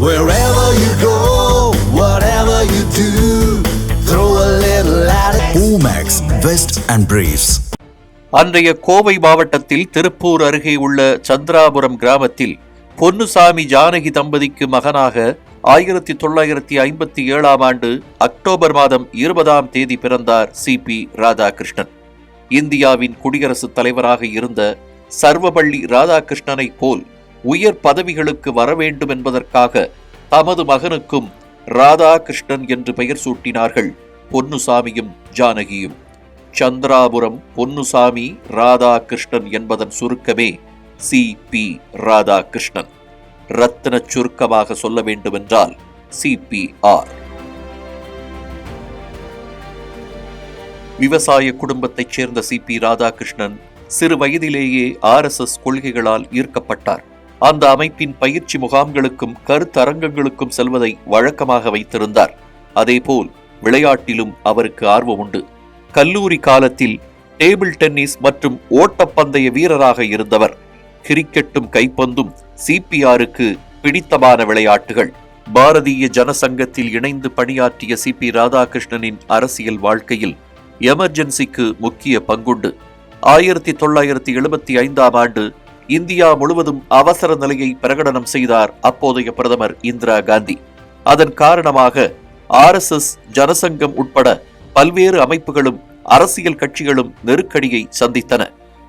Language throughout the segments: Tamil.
Wherever you go, whatever you do, throw a little attitude. Omax, Vest and Briefs. அன்றைய கோவை மாவட்டத்தில் திருப்பூர் அருகே உள்ள சந்திராபுரம் கிராமத்தில் பொன்னுசாமி ஜானகி தம்பதிக்கு மகனாக ஆயிரத்தி தொள்ளாயிரத்தி ஐம்பத்தி ஏழாம் ஆண்டு அக்டோபர் மாதம் இருபதாம் தேதி பிறந்தார் சி பி ராதாகிருஷ்ணன் இந்தியாவின் குடியரசுத் தலைவராக இருந்த சர்வபள்ளி ராதாகிருஷ்ணனைப் போல் உயர் பதவிகளுக்கு வர வேண்டும் என்பதற்காக தமது மகனுக்கும் ராதாகிருஷ்ணன் என்று பெயர் சூட்டினார்கள் பொன்னுசாமியும் ஜானகியும். சந்திராபுரம் பொன்னுசாமி ராதாகிருஷ்ணன் என்பதன் சுருக்கமே சி. பி. ராதாகிருஷ்ணன். ரத்தின சுருக்கமாக சொல்ல வேண்டுமென்றால் சிபிஆர் விவசாய குடும்பத்தைச் சேர்ந்த சி. பி. ராதாகிருஷ்ணன் சிறு வயதிலேயே ஆர்எஸ்எஸ் கொள்கைகளால் ஈர்க்கப்பட்டார். அந்த அமைப்பின் பயிற்சி முகாம்களுக்கும் கருத்தரங்கங்களுக்கும் செல்வதை வழக்கமாக வைத்திருந்தார். அதேபோல் விளையாட்டிலும் அவருக்கு ஆர்வம் உண்டு. கல்லூரி காலத்தில் டேபிள் டென்னிஸ் மற்றும் ஓட்டப்பந்தய வீரராக இருந்தவர். கிரிக்கெட்டும் கைப்பந்தும் சிபிஆருக்கு பிடித்தமான விளையாட்டுகள். பாரதிய ஜனசங்கத்தில் இணைந்து பணியாற்றிய சி பி ராதாகிருஷ்ணனின் அரசியல் வாழ்க்கையில் எமர்ஜென்சிக்கு முக்கிய பங்குண்டு. ஆயிரத்தி தொள்ளாயிரத்தி எழுபத்தி ஐந்தாம் ஆண்டு இந்தியா முழுவதும் அவசர நிலையை பிரகடனம் செய்தார் அப்போதைய பிரதமர் இந்திரா காந்தி. அதன் காரணமாக ஆர்எஸ்எஸ் ஜனசங்கம் உட்பட பல்வேறு அமைப்புகளும் அரசியல் கட்சிகளும் நெருக்கடியை சந்தித்தன.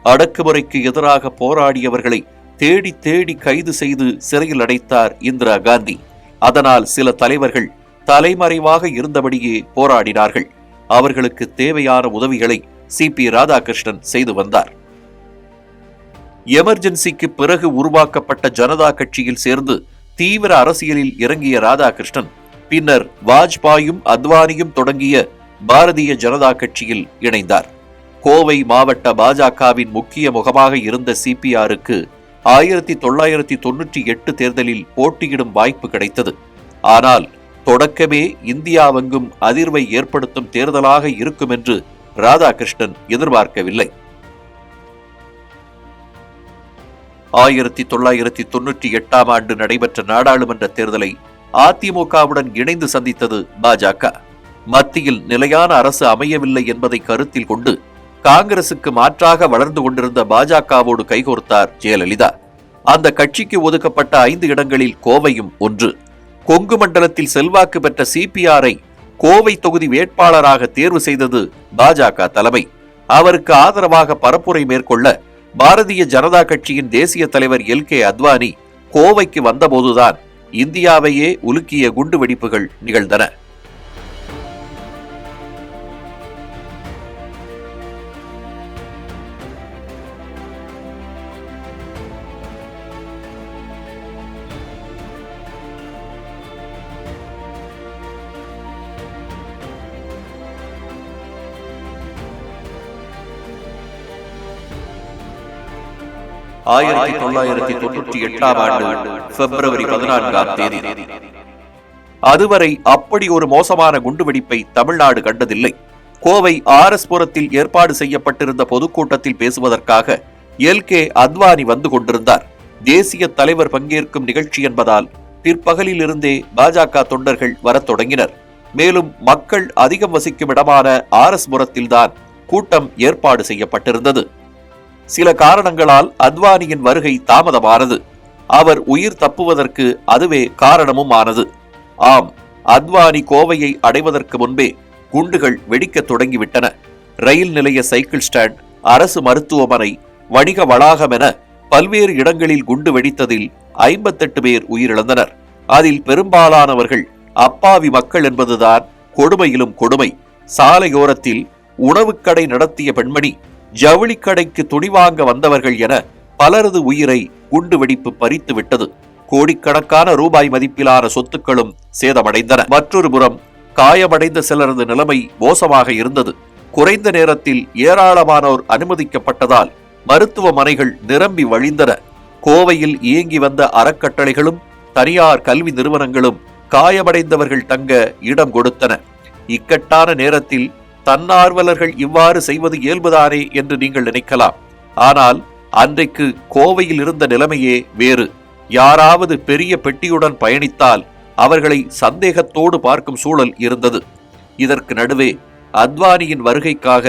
அடக்குமுறைக்கு எதிராக போராடியவர்களை தேடி தேடி கைது செய்து சிறையில் அடைத்தார் இந்திரா காந்தி. அதனால் சில தலைவர்கள் தலைமறைவாக இருந்தபடியே போராடினார்கள். அவர்களுக்கு தேவையான உதவிகளை சி பி ராதாகிருஷ்ணன் செய்து வந்தார். எமர்ஜென்சிக்கு பிறகு உருவாக்கப்பட்ட ஜனதா கட்சியில் சேர்ந்து தீவிர அரசியலில் இறங்கிய ராதாகிருஷ்ணன் பின்னர் வாஜ்பாயும் அத்வானியும் தொடங்கிய பாரதிய ஜனதா கட்சியில் இணைந்தார். கோவை மாவட்ட பாஜகவின் முக்கிய முகமாக இருந்த சிபிஆருக்கு ஆயிரத்தி தொள்ளாயிரத்தி தொன்னூற்றி எட்டு தேர்தலில் போட்டியிடும் வாய்ப்பு கிடைத்தது. ஆனால் தொடக்கமே இந்தியாவெங்கும் அதிர்வை ஏற்படுத்தும் தேர்தலாக இருக்கும் என்று ராதாகிருஷ்ணன் எதிர்பார்க்கவில்லை. ஆயிரத்தி தொள்ளாயிரத்தி தொன்னூற்றி எட்டாம் ஆண்டு நடைபெற்ற நாடாளுமன்ற தேர்தலை அதிமுகவுடன் இணைந்து சந்தித்தது பாஜக. மத்தியில் நிலையான அரசு அமையவில்லை என்பதை கருத்தில் கொண்டு காங்கிரசுக்கு மாற்றாக வளர்ந்து கொண்டிருந்த பாஜகவோடு கைகோர்த்தார் ஜெயலலிதா. அந்த கட்சிக்கு ஒதுக்கப்பட்ட ஐந்து இடங்களில் கோவையும் ஒன்று. கொங்கு மண்டலத்தில் செல்வாக்கு பெற்ற சிபிஆரை கோவை தொகுதி வேட்பாளராக தேர்வு செய்தது பாஜக தலைமை. அவருக்கு ஆதரவாக பரப்புரை மேற்கொள்ள பாரதிய ஜனதா கட்சியின் தேசிய தலைவர் எல் கே அத்வானி கோவைக்கு வந்தபோதுதான் இந்தியாவையே உலுக்கிய குண்டு வெடிப்புகள் நிகழ்ந்தன. ஆயிரத்தி தொள்ளாயிரத்தி தொன்னூற்றி எட்டாம் ஆண்டு பிப்ரவரி பதினான்காம் தேதி. அதுவரை அப்படி ஒரு மோசமான குண்டுவெடிப்பை தமிழ்நாடு கண்டதில்லை. கோவை ஆர் எஸ் புரத்தில் ஏற்பாடு செய்யப்பட்டிருந்த பொதுக்கூட்டத்தில் பேசுவதற்காக எல் கே அத்வானி வந்து கொண்டிருந்தார். தேசிய தலைவர் பங்கேற்கும் நிகழ்ச்சி என்பதால் பிற்பகலிலிருந்தே பாஜக தொண்டர்கள் வரத் தொடங்கினர். மேலும் மக்கள் அதிகம் வசிக்கும் இடமான ஆர் எஸ் புரத்தில்தான் கூட்டம் ஏற்பாடு செய்யப்பட்டிருந்தது. சில காரணங்களால் அத்வானியின் வருகை தாமதமானது. அவர் உயிர் தப்புவதற்கு அதுவே காரணமும் ஆனது ஆம் அத்வானி கோவையை அடைவதற்கு முன்பே குண்டுகள் வெடிக்கத் தொடங்கிவிட்டன. ரயில் நிலைய சைக்கிள் ஸ்டாண்ட் அரசு மருத்துவமனை வணிக வளாகம் என பல்வேறு இடங்களில் குண்டு வெடித்ததில் ஐம்பத்தெட்டு பேர் உயிரிழந்தனர். அதில் பெரும்பாலானவர்கள் அப்பாவி மக்கள் என்பதுதான் கொடுமையிலும் கொடுமை. சாலையோரத்தில் உணவுக்கடை நடத்திய பெண்மணி ஜவுளிக்கடைக்கு துணி வாங்க வந்தவர்கள் என பலரது உயிரை குண்டுவெடிப்பு பறித்து விட்டது. கோடிக்கணக்கான ரூபாய் மதிப்பிலான சொத்துக்களும் சேதமடைந்தன. மற்றொரு புறம் காயமடைந்த சிலரது நிலைமை மோசமாக இருந்தது. குறைந்த நேரத்தில் ஏராளமானோர் அனுமதிக்கப்பட்டதால் மருத்துவமனைகள் நிரம்பி வழிந்தன. கோவையில் இயங்கி வந்த அறக்கட்டளைகளும் தனியார் கல்வி நிறுவனங்களும் காயமடைந்தவர்கள் தங்க இடம் கொடுத்தன. இக்கட்டான நேரத்தில் தன்னார்வலர்கள் இவ்வாறு செய்வது இயல்புதானே என்று நீங்கள் நினைக்கலாம். ஆனால் அன்றைக்கு கோவையில் இருந்த நிலைமையே வேறு. யாராவது பெரிய பெட்டியுடன் பயணித்தால் அவர்களை சந்தேகத்தோடு பார்க்கும் சூழல் இருந்தது. இதற்கு நடுவே அத்வானியின் வருகைக்காக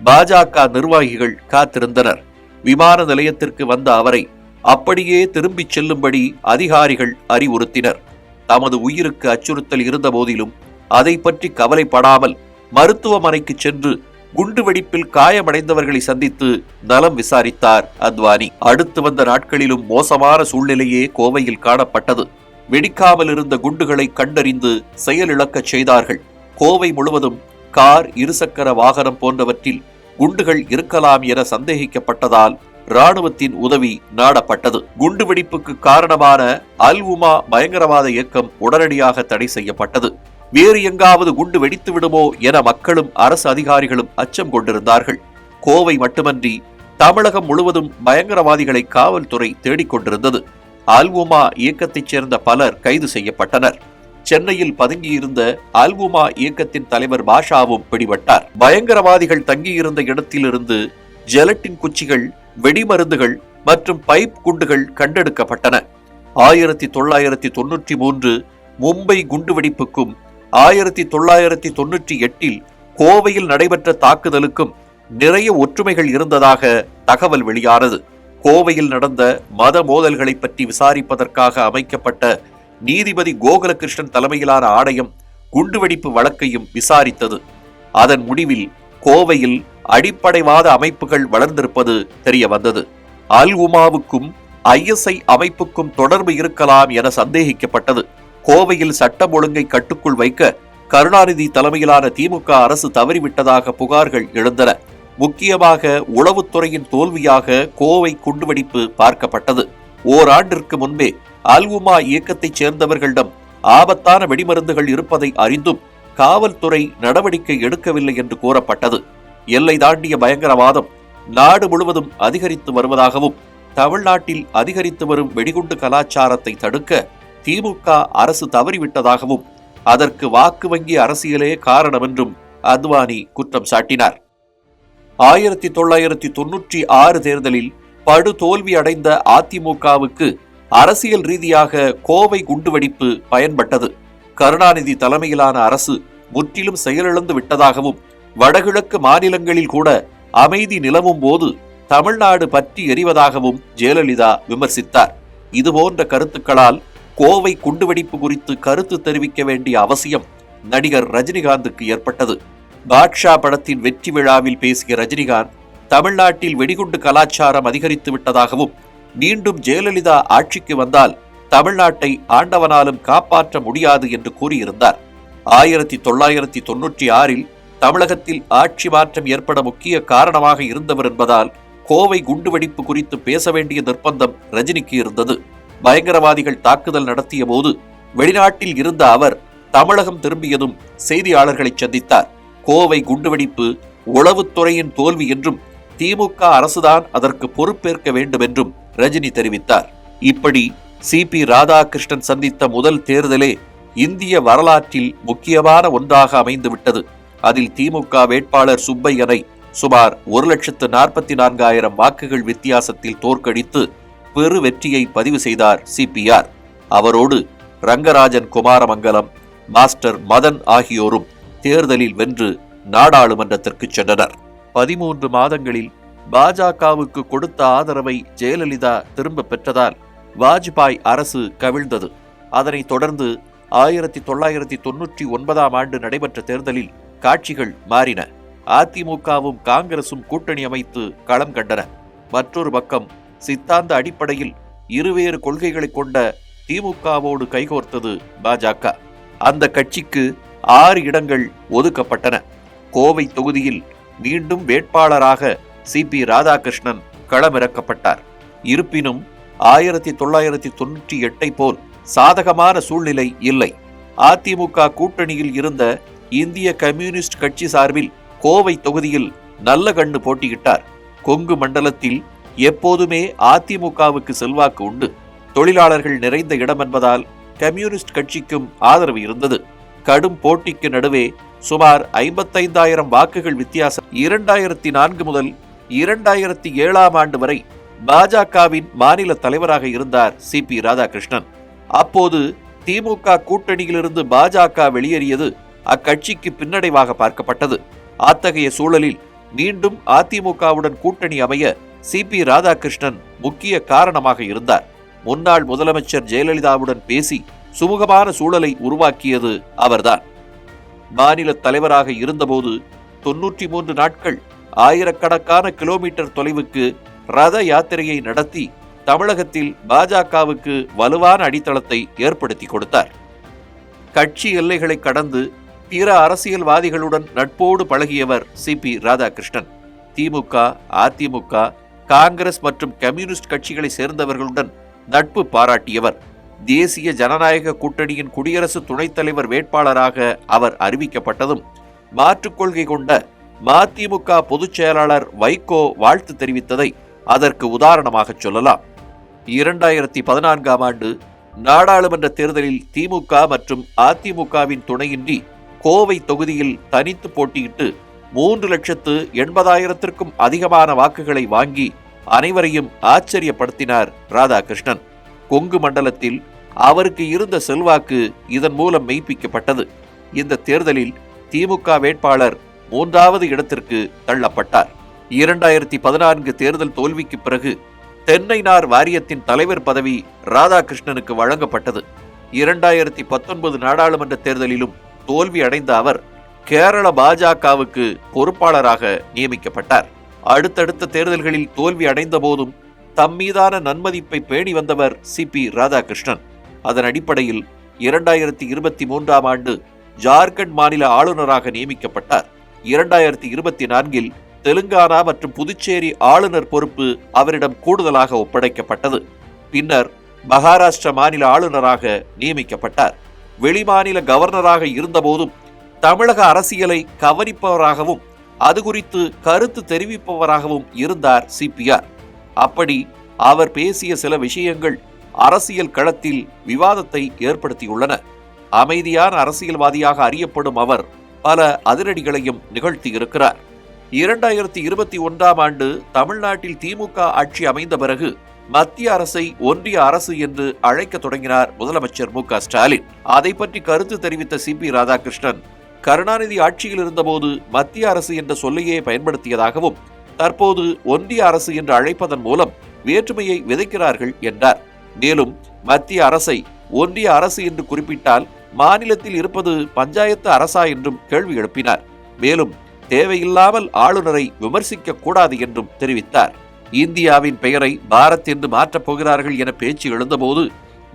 பாஜக நிர்வாகிகள் காத்திருந்தனர். விமான நிலையத்திற்கு வந்த அவரை அப்படியே திரும்பிச் செல்லும்படி அதிகாரிகள் அறிவுறுத்தினர். தமது உயிருக்கு அச்சுறுத்தல் இருந்த போதிலும் அதை பற்றி கவலைப்படாமல் மருத்துவமனைக்கு சென்று குண்டுவெடிப்பில் காயமடைந்தவர்களை சந்தித்து நலம் விசாரித்தார் அத்வானி. அடுத்து வந்த நாட்களிலும் மோசமான சூழ்நிலையே கோவையில் காணப்பட்டது. வெடிக்காமல் இருந்த குண்டுகளை கண்டறிந்து செயலிழக்கச் செய்தார்கள். கோவை முழுவதும் கார் இருசக்கர வாகனம் போன்றவற்றில் குண்டுகள் இருக்கலாம் என சந்தேகிக்கப்பட்டதால் ராணுவத்தின் உதவி நாடப்பட்டது. குண்டுவெடிப்புக்கு காரணமான அல் உமா பயங்கரவாத இயக்கம் உடனடியாக தடை செய்யப்பட்டது. வேறு எங்காவது குண்டு வெடித்து விடுமோ என மக்களும் அரசு அதிகாரிகளும் அச்சம் கொண்டிருந்தார்கள். கோவை மட்டுமன்றி தமிழகம் முழுவதும் பயங்கரவாதிகளை காவல்துறை தேடிக்கொண்டிருந்தது அல்வுமா இயக்கத்தைச் சேர்ந்த பலர் கைது செய்யப்பட்டனர். சென்னையில் பதுங்கியிருந்த அல்வுமா இயக்கத்தின் தலைவர் பாஷாவும் பிடிபட்டார். பயங்கரவாதிகள் தங்கியிருந்த இடத்திலிருந்து ஜெலட்டின் குச்சிகள் வெடிமருந்துகள் மற்றும் பைப் குண்டுகள் கண்டெடுக்கப்பட்டன. ஆயிரத்தி தொள்ளாயிரத்தி தொன்னூற்றி மூன்று மும்பை குண்டுவெடிப்புக்கும் ஆயிரத்தி தொள்ளாயிரத்தி தொன்னூற்றி எட்டில் கோவையில் நடைபெற்ற தாக்குதலுக்கும் நிறைய ஒற்றுமைகள் இருந்ததாக தகவல் வெளியானது. கோவையில் நடந்த மத மோதல்களை பற்றி விசாரிப்பதற்காக அமைக்கப்பட்ட நீதிபதி கோகுலகிருஷ்ணன் தலைமையிலான ஆணையம் குண்டுவெடிப்பு வழக்கையும் விசாரித்தது. அதன் முடிவில் கோவையில் அடிப்படைவாத அமைப்புகள் வளர்ந்திருப்பது தெரிய வந்தது அல் உமாவுக்கும் ஐஎஸ்ஐ அமைப்புக்கும் தொடர்பு இருக்கலாம் என சந்தேகிக்கப்பட்டது. கோவையில் சட்டம் ஒழுங்கை கட்டுக்குள் வைக்க கருணாநிதி தலைமையிலான திமுக அரசு தவறிவிட்டதாக புகார்கள் எழுந்தன. முக்கியமாக உளவுத்துறையின் தோல்வியாக கோவை குண்டுவெடிப்பு பார்க்கப்பட்டது. ஓராண்டிற்கு முன்பே அல் இயக்கத்தைச் சேர்ந்தவர்களிடம் ஆபத்தான வெடிமருந்துகள் இருப்பதை அறிந்தும் காவல்துறை நடவடிக்கை எடுக்கவில்லை என்று கூறப்பட்டது. எல்லை தாண்டிய பயங்கரவாதம் நாடு முழுவதும் அதிகரித்து வருவதாகவும் தமிழ்நாட்டில் அதிகரித்து வரும் வெடிகுண்டு கலாச்சாரத்தை தடுக்க திமுக அரசு தவறிவிட்டதாகவும் அதற்கு வாக்கு வங்கி அரசியலே காரணம் என்றும் அத்வானி குற்றம் சாட்டினார். ஆயிரத்தி தொள்ளாயிரத்தி தொன்னூற்றி ஆறு தேர்தலில் படு தோல்வி அடைந்த அதிமுகவுக்கு அரசியல் ரீதியாக கோவை குண்டுவெடிப்பு பயன்பட்டது. கருணாநிதி தலைமையிலான அரசு முற்றிலும் செயலிழந்து விட்டதாகவும் வடகிழக்கு மாநிலங்களில் கூட அமைதி நிலவும் போது தமிழ்நாடு பற்றி எறிவதாகவும் ஜெயலலிதா விமர்சித்தார். இதுபோன்ற கருத்துக்களால் கோவை குண்டுவெடிப்பு குறித்து கருத்து தெரிவிக்க வேண்டிய அவசியம் நடிகர் ரஜினிகாந்துக்கு ஏற்பட்டது. பாட்ஷா படத்தின் வெற்றி விழாவில் பேசிய ரஜினிகாந்த் தமிழ்நாட்டில் வெடிகுண்டு கலாச்சாரம் அதிகரித்து விட்டதாகவும் மீண்டும் ஜெயலலிதா ஆட்சிக்கு வந்தால் தமிழ்நாட்டை ஆண்டவனாலும் காப்பாற்ற முடியாது என்று கூறியிருந்தார். ஆயிரத்தி தொள்ளாயிரத்தி தொன்னூற்றி ஆறில் தமிழகத்தில் ஆட்சி மாற்றம் ஏற்பட முக்கிய காரணமாக இருந்தவர் என்பதால் கோவை குண்டுவெடிப்பு குறித்து பேச வேண்டிய நிர்பந்தம் ரஜினிக்கு இருந்தது. பயங்கரவாதிகள் தாக்குதல் நடத்திய போது வெளிநாட்டில் இருந்த அவர் தமிழகம் திரும்பியதும் செய்தியாளர்களை சந்தித்தார். கோவை குண்டுவெடிப்பு உளவுத்துறையின் தோல்வி என்றும் திமுக அரசுதான் அதற்கு பொறுப்பேற்க வேண்டும் என்றும் ரஜினி தெரிவித்தார். இப்படி சி பி ராதாகிருஷ்ணன் சந்தித்த முதல் தேர்தலே இந்திய வரலாற்றில் முக்கியமான ஒன்றாக அமைந்துவிட்டது. அதில் திமுக வேட்பாளர் சுப்பையனை சுமார் ஒரு லட்சத்து நாற்பத்தி நான்காயிரம் வாக்குகள் வித்தியாசத்தில் தோற்கடித்து பெரு வெற்றியை பதிவு செய்தார் சிபிஆர். அவரோடு ரங்கராஜன் குமாரமங்கலம் மாஸ்டர் மதன் ஆகியோரும் தேர்தலில் வென்று நாடாளுமன்றத்திற்கு சென்றனர். பதிமூன்று மாதங்களில் பாஜகவுக்கு கொடுத்த ஆதரவை ஜெயலலிதா திரும்ப பெற்றதால் வாஜ்பாய் அரசு கவிழ்ந்தது. அதனைத் தொடர்ந்து ஆயிரத்தி தொள்ளாயிரத்தி தொன்னூற்றி ஒன்பதாம் ஆண்டு நடைபெற்ற தேர்தலில் காட்சிகள் மாறின. அதிமுகவும் காங்கிரசும் கூட்டணி அமைத்து களம் கண்டன. மற்றொரு பக்கம் சித்தாந்த அடிப்படையில் இருவேறு கொள்கைகளை கொண்ட திமுகவோடு கைகோர்த்தது பாஜக. அந்த கட்சிக்கு ஆறு இடங்கள் ஒதுக்கப்பட்டன. கோவை தொகுதியில் மீண்டும் வேட்பாளராக சி பி ராதாகிருஷ்ணன் களமிறக்கப்பட்டார். இருப்பினும் ஆயிரத்தி தொள்ளாயிரத்தி தொன்னூற்றி எட்டை போல் சாதகமான சூழ்நிலை இல்லை. அதிமுக கூட்டணியில் இருந்த இந்திய கம்யூனிஸ்ட் கட்சி சார்பில் கோவை தொகுதியில் நல்ல கண்ணு போட்டியிட்டார். கொங்கு மண்டலத்தில் எப்போதுமே அதிமுகவுக்கு செல்வாக்கு உண்டு. தொழிலாளர்கள் நிறைந்த இடம் என்பதால் கம்யூனிஸ்ட் கட்சிக்கும் ஆதரவு இருந்தது. கடும் போட்டிக்கு நடுவே சுமார் ஐம்பத்தைந்தாயிரம் வாக்குகள் வித்தியாசம் இரண்டாயிரத்தி நான்கு முதல் இரண்டாயிரத்தி ஏழாம் ஆண்டு வரை பாஜகவின் மாநில தலைவராக இருந்தார் சி பி ராதாகிருஷ்ணன். அப்போது திமுக கூட்டணியிலிருந்து பாஜக வெளியேறியது அக்கட்சிக்கு பின்னடைவாக பார்க்கப்பட்டது. அத்தகைய சூழலில் மீண்டும் அதிமுகவுடன் கூட்டணி அமைய சி பி ராதாகிருஷ்ணன் முக்கிய காரணமாக இருந்தார். முன்னாள் முதலமைச்சர் ஜெயலலிதாவுடன் பேசி சுமூகமான சூழலை உருவாக்கியது அவர்தான். மாநில தலைவராக இருந்தபோது தொன்னூற்றி மூன்று நாட்கள் ஆயிரக்கணக்கான கிலோமீட்டர் தொலைவுக்கு ரத யாத்திரையை நடத்தி தமிழகத்தில் பாஜகவுக்கு வலுவான அடித்தளத்தை ஏற்படுத்தி கொடுத்தார். கட்சி எல்லைகளை கடந்து பிற அரசியல்வாதிகளுடன் நட்போடு பழகியவர் சி பி ராதாகிருஷ்ணன். திமுக அதிமுக காங்கிரஸ் மற்றும் கம்யூனிஸ்ட் கட்சிகளை சேர்ந்தவர்களுடன் நட்பு பாராட்டியவர். தேசிய ஜனநாயக கூட்டணியின் குடியரசு துணைத் தலைவர் வேட்பாளராக அவர் அறிவிக்கப்பட்டதும் மாற்றுக் கொள்கை கொண்ட மதிமுக பொதுச் செயலாளர் வைகோ வாழ்த்து தெரிவித்ததை அதற்கு உதாரணமாகச் சொல்லலாம். இரண்டாயிரத்தி பதினான்காம் ஆண்டு நாடாளுமன்ற தேர்தலில் திமுக மற்றும் அதிமுகவின் துணையின்றி கோவை தொகுதியில் தனித்து போட்டியிட்டு மூன்று லட்சத்து எண்பதாயிரத்திற்கும் அதிகமான வாக்குகளை வாங்கி அனைவரையும் ஆச்சரியப்படுத்தினார் ராதாகிருஷ்ணன். கொங்கு மண்டலத்தில் அவருக்கு இருந்த செல்வாக்கு இதன் மூலம் மெய்ப்பிக்கப்பட்டது. இந்த தேர்தலில் திமுக வேட்பாளர் மூன்றாவது இடத்திற்கு தள்ளப்பட்டார். இரண்டாயிரத்தி பதினான்கு தேர்தல் தோல்விக்கு பிறகு தென்னைநார் வாரியத்தின் தலைவர் பதவி ராதாகிருஷ்ணனுக்கு வழங்கப்பட்டது. இரண்டாயிரத்தி பத்தொன்பது நாடாளுமன்ற தேர்தலிலும் தோல்வி அடைந்த அவர் கேரள பாஜகவுக்கு பொறுப்பாளராக நியமிக்கப்பட்டார். அடுத்தடுத்த தேர்தல்களில் தோல்வி அடைந்த போதும் தம் மீதான நன்மதிப்பை பேணி வந்தவர் சி பி ராதாகிருஷ்ணன். அதன் அடிப்படையில் இரண்டாயிரத்தி இருபத்தி மூன்றாம் ஆண்டு ஜார்க்கண்ட் மாநில ஆளுநராக நியமிக்கப்பட்டார். இரண்டாயிரத்தி இருபத்தி நான்கில் தெலுங்கானா மற்றும் புதுச்சேரி ஆளுநர் பொறுப்பு அவரிடம் கூடுதலாக ஒப்படைக்கப்பட்டது. பின்னர் மகாராஷ்டிர மாநில ஆளுநராக நியமிக்கப்பட்டார். வெளிமாநில கவர்னராக இருந்தபோதும் தமிழக அரசியலை கவனிப்பவராகவும் அது குறித்து கருத்து தெரிவிப்பவராகவும் இருந்தார் சிபிஆர். அப்படி அவர் பேசிய சில விஷயங்கள் அரசியல் களத்தில் விவாதத்தை ஏற்படுத்தியுள்ளன. அமைதியான அரசியல்வாதியாக அறியப்படும் அவர் பல அதிரடிகளையும் நிகழ்த்தியிருக்கிறார். இரண்டாயிரத்தி இருபத்தி ஒன்றாம் ஆண்டு தமிழ்நாட்டில் திமுக ஆட்சி அமைந்த பிறகு மத்திய அரசை ஒன்றிய அரசு என்று அழைக்க தொடங்கினார் முதலமைச்சர் மு க ஸ்டாலின். அதை பற்றி கருத்து தெரிவித்த சி பி ராதாகிருஷ்ணன் கருணாநிதி ஆட்சியில் இருந்தபோது மத்திய அரசு என்ற சொல்லையே பயன்படுத்தியதாகவும் தற்போது ஒன்றிய அரசு என்று அழைப்பதன் மூலம் வேற்றுமையை விதைக்கிறார்கள் என்றார். மேலும் மத்திய அரசை ஒன்றிய அரசு என்று குறிப்பிட்டால் மாநிலத்தில் இருப்பது பஞ்சாயத்து அரசா என்றும் கேள்வி எழுப்பினார். மேலும் தேவையில்லாமல் ஆளுநரை விமர்சிக்க கூடாது என்றும் தெரிவித்தார். இந்தியாவின் பெயரை பாரத் என்று மாற்றப் போகிறார்கள் என பேச்சு எழுந்தபோது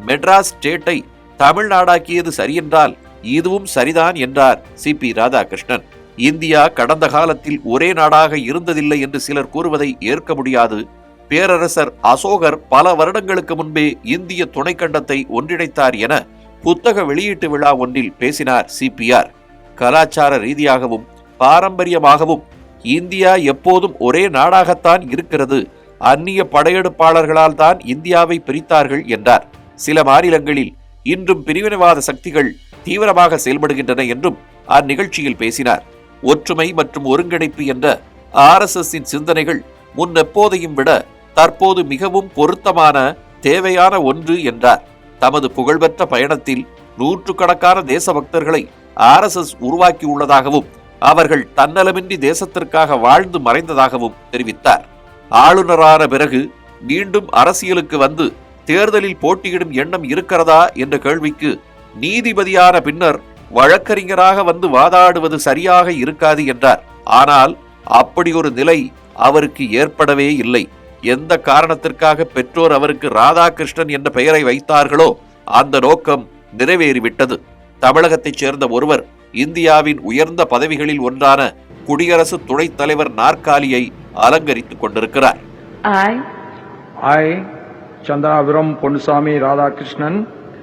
மெட்ராஸ் ஸ்டேட்டை தமிழ்நாடாக்கியது சரியென்றால் இதுவும் சரிதான் என்றார் சி. பி. ராதாகிருஷ்ணன். இந்தியா கடந்த காலத்தில் ஒரே நாடாக இருந்ததில்லை என்று சிலர் கூறுவதை ஏற்க முடியாது. பேரரசர் அசோகர் பல வருடங்களுக்கு முன்பே இந்திய துணைக்கண்டத்தை ஒன்றிணைத்தார் என புத்தக வெளியீட்டு விழா ஒன்றில் பேசினார் சிபிஆர் கலாச்சார ரீதியாகவும் பாரம்பரியமாகவும் இந்தியா எப்போதும் ஒரே நாடாகத்தான் இருக்கிறது. அந்நிய படையெடுப்பாளர்களால் தான் இந்தியாவை பிரித்தார்கள் என்றார். சில மாநிலங்களில் இன்றும் பிரிவினைவாத சக்திகள் தீவிரமாக செயல்படுகின்றன என்றும் அந்நிகழ்ச்சியில் பேசினார். ஒற்றுமை மற்றும் ஒருங்கிணைப்பு என்ற ஆர்எஸ்எஸ்ஸின் சிந்தனைகள் முன் எப்போதையும் விட தற்போது மிகவும் பொருத்தமான தேவையான ஒன்று என்றார். தமது புகழ்பெற்ற பயணத்தில் நூற்றுக்கணக்கான தேசபக்தர்களை ஆர்எஸ்எஸ் உருவாக்கியுள்ளதாகவும் அவர்கள் தன்னலமின்றி தேசத்திற்காக வாழ்ந்து மறைந்ததாகவும் தெரிவித்தார். ஆளுநரான பிறகு மீண்டும் அரசியலுக்கு வந்து தேர்தலில் போட்டியிடும் எண்ணம் இருக்கிறதா என்ற கேள்விக்கு நீதிபதியான பின்னர் வழக்கறிஞராக வந்து வாதாடுவது சரியாக இருக்காது என்றார். ஆனால் அப்படி ஒரு நிலை அவருக்கு ஏற்படவே இல்லை. எந்த காரணத்திற்காக பெற்றோர் அவருக்கு ராதாகிருஷ்ணன் என்ற பெயரை வைத்தார்களோ அந்த நோக்கம் நிறைவேறிவிட்டது. தமிழகத்தைச் சேர்ந்த ஒருவர் இந்தியாவின் உயர்ந்த பதவிகளில் ஒன்றான குடியரசு துணைத் தலைவர் நாற்காலியை அலங்கரித்துக் கொண்டிருக்கிறார். I, Chandraviram Ponnusamy Radhakrishnan,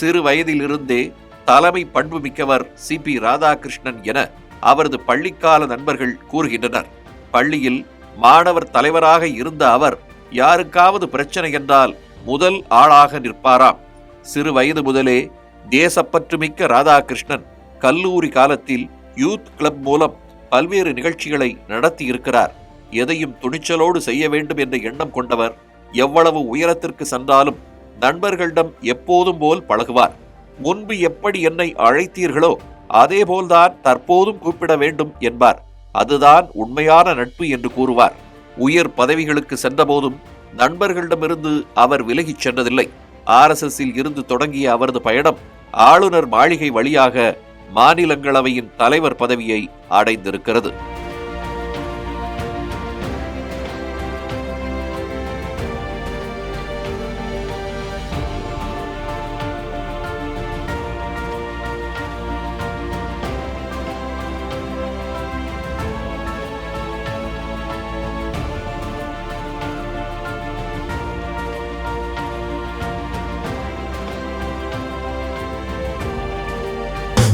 சிறு வயதிலிருந்தே தலைமை பண்பு மிக்கவர் சி பி ராதாகிருஷ்ணன் என அவரது பள்ளிக்கால நண்பர்கள் கூறுகின்றனர். பள்ளியில் மாணவர் தலைவராக இருந்த அவர் யாருக்காவது பிரச்சனை என்றால் முதல் ஆளாக நிற்பாராம். சிறு வயது முதலே தேசப்பற்றுமிக்க ராதாகிருஷ்ணன் கல்லூரி காலத்தில் யூத் கிளப் மூலம் பல்வேறு நிகழ்ச்சிகளை நடத்தி இருக்கிறார் எதையும் துணிச்சலோடு செய்ய வேண்டும் என்ற எண்ணம் கொண்டவர் எவ்வளவு உயரத்திற்கு சென்றாலும் நண்பர்களிடம் எப்போதும் போல் பழகுவார். முன்பு எப்படி என்னை அழைத்தீர்களோ அதேபோல்தான் தற்போதும் கூப்பிட வேண்டும் என்பார். அதுதான் உண்மையான நட்பு என்று கூறுவார். உயர் பதவிகளுக்கு சென்றபோதும் நண்பர்களிடமிருந்து அவர் விலகிச் சென்றதில்லை. ஆர்எஸ்எஸ்ஸில் இருந்து தொடங்கிய அவரது பயணம் ஆளுநர் மாளிகை வழியாக மாநிலங்களவையின் தலைவர் பதவியை அடைந்திருக்கிறது.